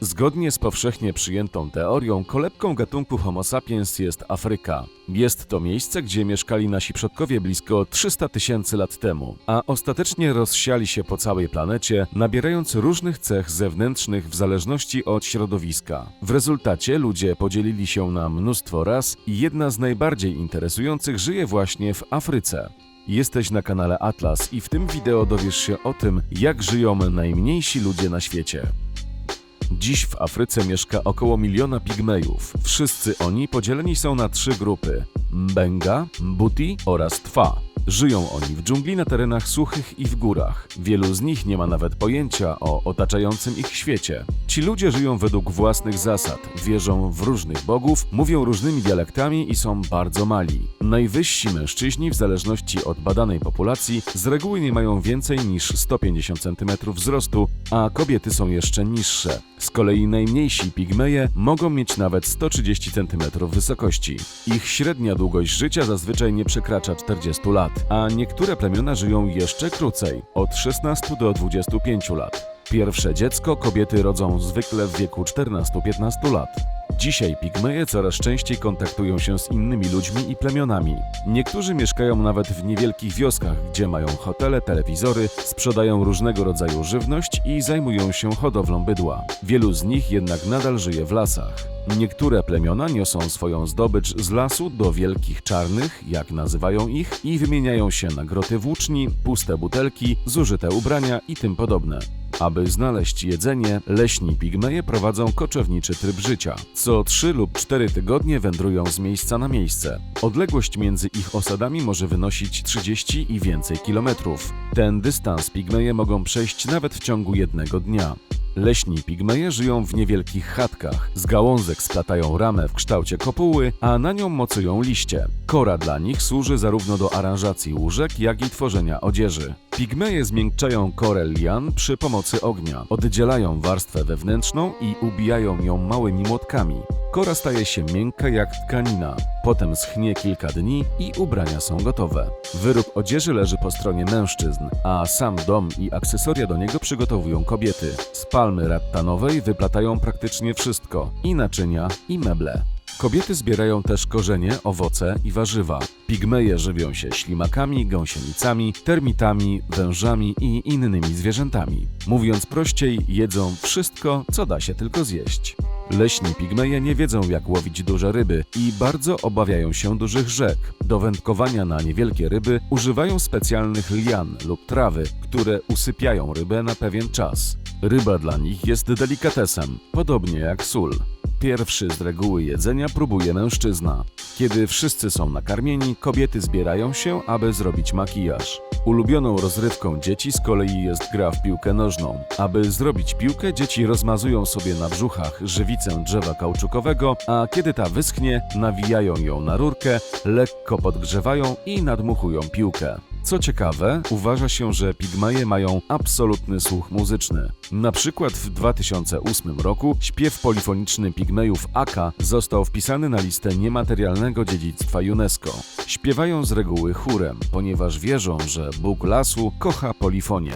Zgodnie z powszechnie przyjętą teorią, kolebką gatunku Homo sapiens jest Afryka. Jest to miejsce, gdzie mieszkali nasi przodkowie blisko 300 tysięcy lat temu, a ostatecznie rozsiali się po całej planecie, nabierając różnych cech zewnętrznych w zależności od środowiska. W rezultacie ludzie podzielili się na mnóstwo ras i jedna z najbardziej interesujących żyje właśnie w Afryce. Jesteś na kanale Atlas i w tym wideo dowiesz się o tym, jak żyją najmniejsi ludzie na świecie. Dziś w Afryce mieszka około miliona pigmejów. Wszyscy oni podzieleni są na trzy grupy: Mbenga, Mbuti oraz Twa. Żyją oni w dżungli na terenach suchych i w górach. Wielu z nich nie ma nawet pojęcia o otaczającym ich świecie. Ci ludzie żyją według własnych zasad, wierzą w różnych bogów, mówią różnymi dialektami i są bardzo mali. Najwyżsi mężczyźni, w zależności od badanej populacji, z reguły nie mają więcej niż 150 cm wzrostu, a kobiety są jeszcze niższe. Z kolei najmniejsi pigmeje mogą mieć nawet 130 cm wysokości. Ich średnia długość życia zazwyczaj nie przekracza 40 lat, a niektóre plemiona żyją jeszcze krócej od 16 do 25 lat. Pierwsze dziecko kobiety rodzą zwykle w wieku 14-15 lat. Dzisiaj pigmeje coraz częściej kontaktują się z innymi ludźmi i plemionami. Niektórzy mieszkają nawet w niewielkich wioskach, gdzie mają hotele, telewizory, sprzedają różnego rodzaju żywność i zajmują się hodowlą bydła. Wielu z nich jednak nadal żyje w lasach. Niektóre plemiona niosą swoją zdobycz z lasu do wielkich czarnych, jak nazywają ich, i wymieniają się na groty włóczni, puste butelki, zużyte ubrania i tym podobne. Aby znaleźć jedzenie, leśni pigmeje prowadzą koczowniczy tryb życia. Co 3 lub 4 tygodnie wędrują z miejsca na miejsce. Odległość między ich osadami może wynosić 30 i więcej kilometrów. Ten dystans pigmeje mogą przejść nawet w ciągu jednego dnia. Leśni pigmeje żyją w niewielkich chatkach. Z gałązek splatają ramę w kształcie kopuły, a na nią mocują liście. Kora dla nich służy zarówno do aranżacji łóżek, jak i tworzenia odzieży. Pigmeje zmiękczają korę lian przy pomocy ognia. Oddzielają warstwę wewnętrzną i ubijają ją małymi młotkami. Kora staje się miękka jak tkanina. Potem schnie kilka dni i ubrania są gotowe. Wyrób odzieży leży po stronie mężczyzn, a sam dom i akcesoria do niego przygotowują kobiety. Z palmy rattanowej wyplatają praktycznie wszystko i naczynia, i meble. Kobiety zbierają też korzenie, owoce i warzywa. Pigmeje żywią się ślimakami, gąsienicami, termitami, wężami i innymi zwierzętami. Mówiąc prościej, jedzą wszystko, co da się tylko zjeść. Leśni pigmeje nie wiedzą jak łowić duże ryby i bardzo obawiają się dużych rzek. Do wędkowania na niewielkie ryby używają specjalnych lian lub trawy, które usypiają rybę na pewien czas. Ryba dla nich jest delikatesem, podobnie jak sól. Pierwszy z reguły jedzenia próbuje mężczyzna. Kiedy wszyscy są nakarmieni, kobiety zbierają się, aby zrobić makijaż. Ulubioną rozrywką dzieci z kolei jest gra w piłkę nożną. Aby zrobić piłkę, dzieci rozmazują sobie na brzuchach żywicę drzewa kauczukowego, a kiedy ta wyschnie, nawijają ją na rurkę, lekko podgrzewają i nadmuchują piłkę. Co ciekawe, uważa się, że pigmeje mają absolutny słuch muzyczny. Na przykład w 2008 roku śpiew polifoniczny pigmejów Aka został wpisany na listę niematerialnego dziedzictwa UNESCO. Śpiewają z reguły chórem, ponieważ wierzą, że Bóg lasu kocha polifonię.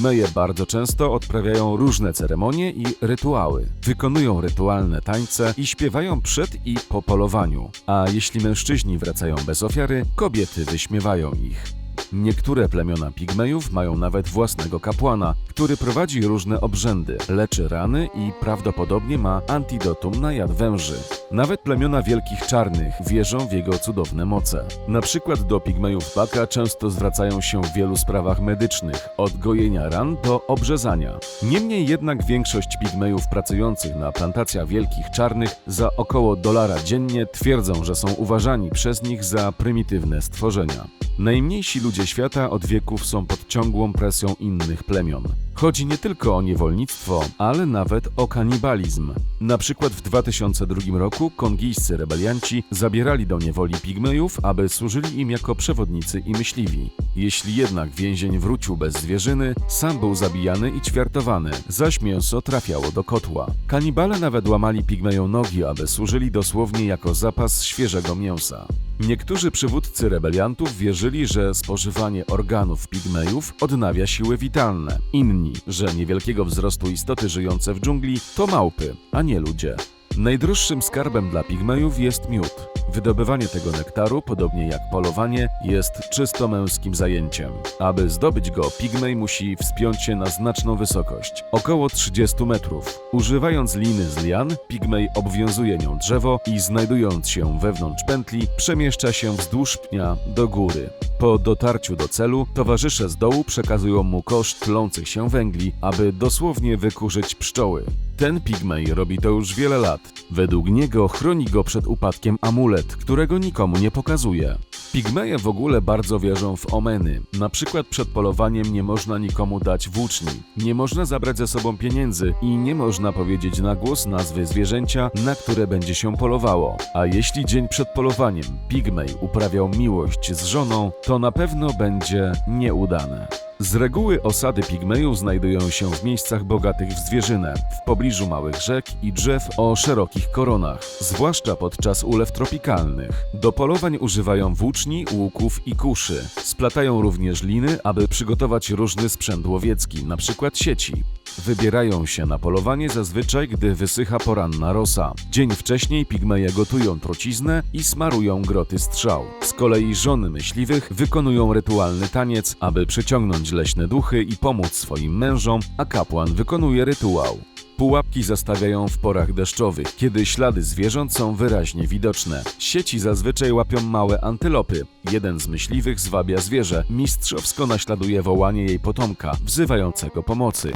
Pigmeje bardzo często odprawiają różne ceremonie i rytuały. Wykonują rytualne tańce i śpiewają przed i po polowaniu. A jeśli mężczyźni wracają bez ofiary, kobiety wyśmiewają ich. Niektóre plemiona pigmejów mają nawet własnego kapłana, który prowadzi różne obrzędy, leczy rany i prawdopodobnie ma antidotum na jad węży. Nawet plemiona wielkich czarnych wierzą w jego cudowne moce. Na przykład do pigmejów Baka często zwracają się w wielu sprawach medycznych, od gojenia ran do obrzezania. Niemniej jednak większość pigmejów pracujących na plantacjach wielkich czarnych za około dolara dziennie twierdzą, że są uważani przez nich za prymitywne stworzenia. Najmniejsi ludzie świata od wieków są pod ciągłą presją innych plemion. Chodzi nie tylko o niewolnictwo, ale nawet o kanibalizm. Na przykład w 2002 roku kongijscy rebelianci zabierali do niewoli pigmejów, aby służyli im jako przewodnicy i myśliwi. Jeśli jednak więzień wrócił bez zwierzyny, sam był zabijany i ćwiartowany, zaś mięso trafiało do kotła. Kanibale nawet łamali pigmejom nogi, aby służyli dosłownie jako zapas świeżego mięsa. Niektórzy przywódcy rebeliantów wierzyli, że spożywanie organów pigmejów odnawia siły witalne. Inni, że niewielkiego wzrostu istoty żyjące w dżungli to małpy, a nie ludzie. Najdroższym skarbem dla pigmejów jest miód. Wydobywanie tego nektaru, podobnie jak polowanie, jest czysto męskim zajęciem. Aby zdobyć go, pigmej musi wspiąć się na znaczną wysokość około 30 metrów. Używając liny z lian, pigmej obwiązuje nią drzewo i znajdując się wewnątrz pętli, przemieszcza się wzdłuż pnia do góry. Po dotarciu do celu, towarzysze z dołu przekazują mu kosz tlących się węgli, aby dosłownie wykurzyć pszczoły. Ten pigmej robi to już wiele lat. Według niego chroni go przed upadkiem amulet, którego nikomu nie pokazuje. Pigmeje w ogóle bardzo wierzą w omeny. Na przykład przed polowaniem nie można nikomu dać włóczni, nie można zabrać ze sobą pieniędzy i nie można powiedzieć na głos nazwy zwierzęcia, na które będzie się polowało. A jeśli dzień przed polowaniem pigmej uprawiał miłość z żoną, to na pewno będzie nieudane. Z reguły osady pigmejów znajdują się w miejscach bogatych w zwierzynę, w pobliżu małych rzek i drzew o szerokich koronach, zwłaszcza podczas ulew tropikalnych. Do polowań używają włóczni, łuków i kuszy. Splatają również liny, aby przygotować różny sprzęt łowiecki, np. sieci. Wybierają się na polowanie zazwyczaj, gdy wysycha poranna rosa. Dzień wcześniej pigmeje gotują truciznę i smarują groty strzał. Z kolei żony myśliwych wykonują rytualny taniec, aby przyciągnąć leśne duchy i pomóc swoim mężom, a kapłan wykonuje rytuał. Pułapki zastawiają w porach deszczowych, kiedy ślady zwierząt są wyraźnie widoczne. Sieci zazwyczaj łapią małe antylopy. Jeden z myśliwych zwabia zwierzę, mistrzowsko naśladuje wołanie jej potomka, wzywającego pomocy.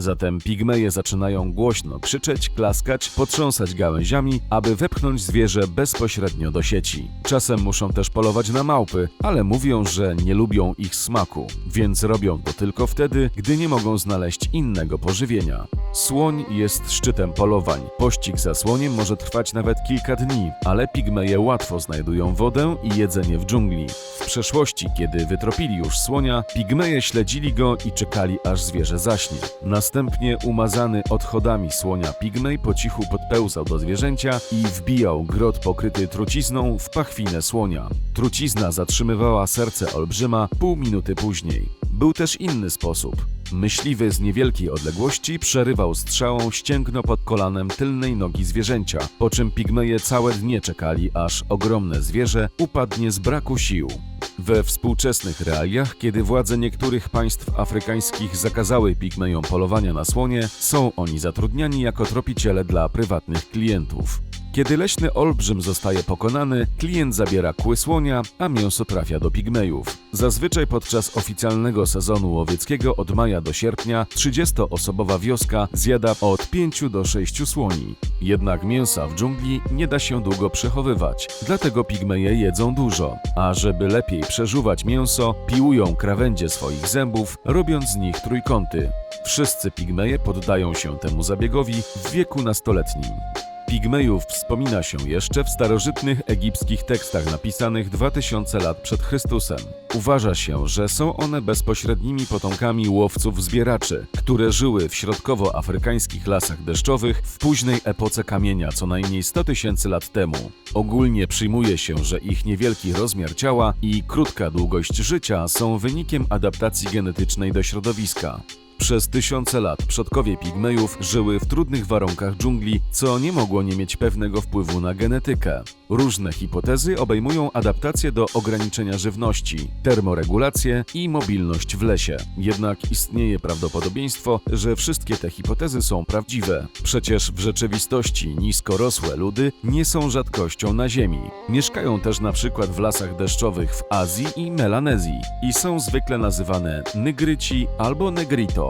Zatem pigmeje zaczynają głośno krzyczeć, klaskać, potrząsać gałęziami, aby wepchnąć zwierzę bezpośrednio do sieci. Czasem muszą też polować na małpy, ale mówią, że nie lubią ich smaku, więc robią to tylko wtedy, gdy nie mogą znaleźć innego pożywienia. Słoń jest szczytem polowań. Pościg za słoniem może trwać nawet kilka dni, ale pigmeje łatwo znajdują wodę i jedzenie w dżungli. W przeszłości, kiedy wytropili już słonia, pigmeje śledzili go i czekali aż zwierzę zaśnie. Umazany odchodami słonia pigmej po cichu podpełzał do zwierzęcia i wbijał grot pokryty trucizną w pachwinę słonia. Trucizna zatrzymywała serce olbrzyma pół minuty później. Był też inny sposób. Myśliwy z niewielkiej odległości przerywał strzałą ścięgno pod kolanem tylnej nogi zwierzęcia, po czym pigmeje całe dnie czekali, aż ogromne zwierzę upadnie z braku sił. We współczesnych realiach, kiedy władze niektórych państw afrykańskich zakazały pigmejom polowania na słonie, są oni zatrudniani jako tropiciele dla prywatnych klientów. Kiedy leśny olbrzym zostaje pokonany, klient zabiera kły słonia, a mięso trafia do pigmejów. Zazwyczaj podczas oficjalnego sezonu łowieckiego od maja do sierpnia 30-osobowa wioska zjada od 5 do 6 słoni. Jednak mięsa w dżungli nie da się długo przechowywać, dlatego pigmeje jedzą dużo, a żeby lepiej przeżuwać mięso, piłują krawędzie swoich zębów, robiąc z nich trójkąty. Wszyscy pigmeje poddają się temu zabiegowi w wieku nastoletnim. Pigmejów wspomina się jeszcze w starożytnych egipskich tekstach napisanych 2000 lat przed Chrystusem. Uważa się, że są one bezpośrednimi potomkami łowców-zbieraczy, które żyły w środkowoafrykańskich lasach deszczowych w późnej epoce kamienia co najmniej 100 tysięcy lat temu. Ogólnie przyjmuje się, że ich niewielki rozmiar ciała i krótka długość życia są wynikiem adaptacji genetycznej do środowiska. Przez tysiące lat przodkowie pigmejów żyły w trudnych warunkach dżungli, co nie mogło nie mieć pewnego wpływu na genetykę. Różne hipotezy obejmują adaptację do ograniczenia żywności, termoregulację i mobilność w lesie. Jednak istnieje prawdopodobieństwo, że wszystkie te hipotezy są prawdziwe. Przecież w rzeczywistości niskorosłe ludy nie są rzadkością na Ziemi. Mieszkają też na przykład w lasach deszczowych w Azji i Melanezji i są zwykle nazywane nygryci albo negrito.